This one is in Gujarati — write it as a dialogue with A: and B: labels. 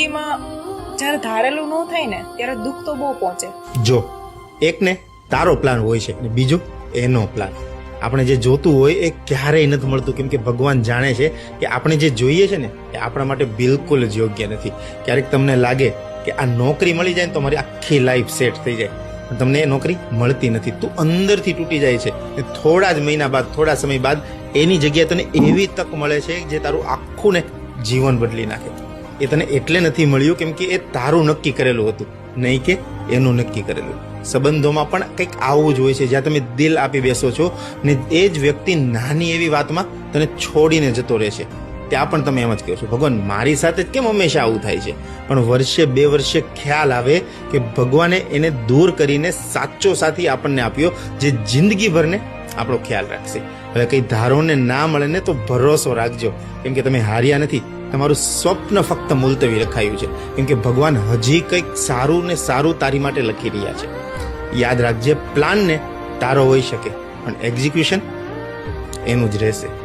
A: જિંદગીમાં જ્યારે ધારેલું ન થાય ને, ત્યારે દુઃખ તો બહુ પહોંચે.
B: જો એક ને તારો પ્લાન હોય છે અને બીજો એનો પ્લાન આપણે જે જોતું હોય એ ક્યારેય નથી મળતું. કેમ કે ભગવાન જાણે છે કે આપણે જે જોઈએ છે ને, એ આપણા માટે બિલકુલ જ યોગ્ય નથી. ક્યારેક તમને લાગે કે આ નોકરી મળી જાય ને તો મારી આખી લાઈફ સેટ થઈ જાય. તમને એ નોકરી મળતી નથી. તું અંદરથી તૂટી જાય છે. થોડા જ મહિના બાદ, થોડા સમય બાદ એની જગ્યાએ તને એવી તક મળે છે જે તારું આખું ને જીવન બદલી નાખે. એ તને એટલે નથી મળ્યું કેમ કે એ તારું નક્કી કરેલું હતું. નહીં કે એનું નક્કી કરેલું. સંબંધોમાં પણ કંઈક આવું જ હોય છે. જ્યાં તમે દિલ આપી બેસો છો ને એ જ વ્યક્તિ નાની એવી વાતમાં તને છોડીને જતો રહે છે ત્યાં પણ તમે એમ જ કહો છો, ભગવાન, મારી સાથે જ કેમ હંમેશા આવું થાય છે? પણ વર્ષે બે વર્ષે ખ્યાલ આવે કે ભગવાને એને દૂર કરીને સાચો સાથી આપણને આપ્યો જે જિંદગીભરને આપણો ખ્યાલ રાખશે. હવે કંઈ ધારોને ના મળે ને તો ભરોસો રાખજો. કેમ કે તમે હાર્યા નથી. તમારું સ્વપ્ન ફક્ત મુલતવી રખાયું છે. કેમ કે ભગવાન હજી કંઈક સારું ને સારું તારી માટે લખી રહ્યા છે. યાદ રાખજે પ્લાન ને તારો હોઈ શકે, પણ એક્ઝિક્યુશન એનું જ રહેશે.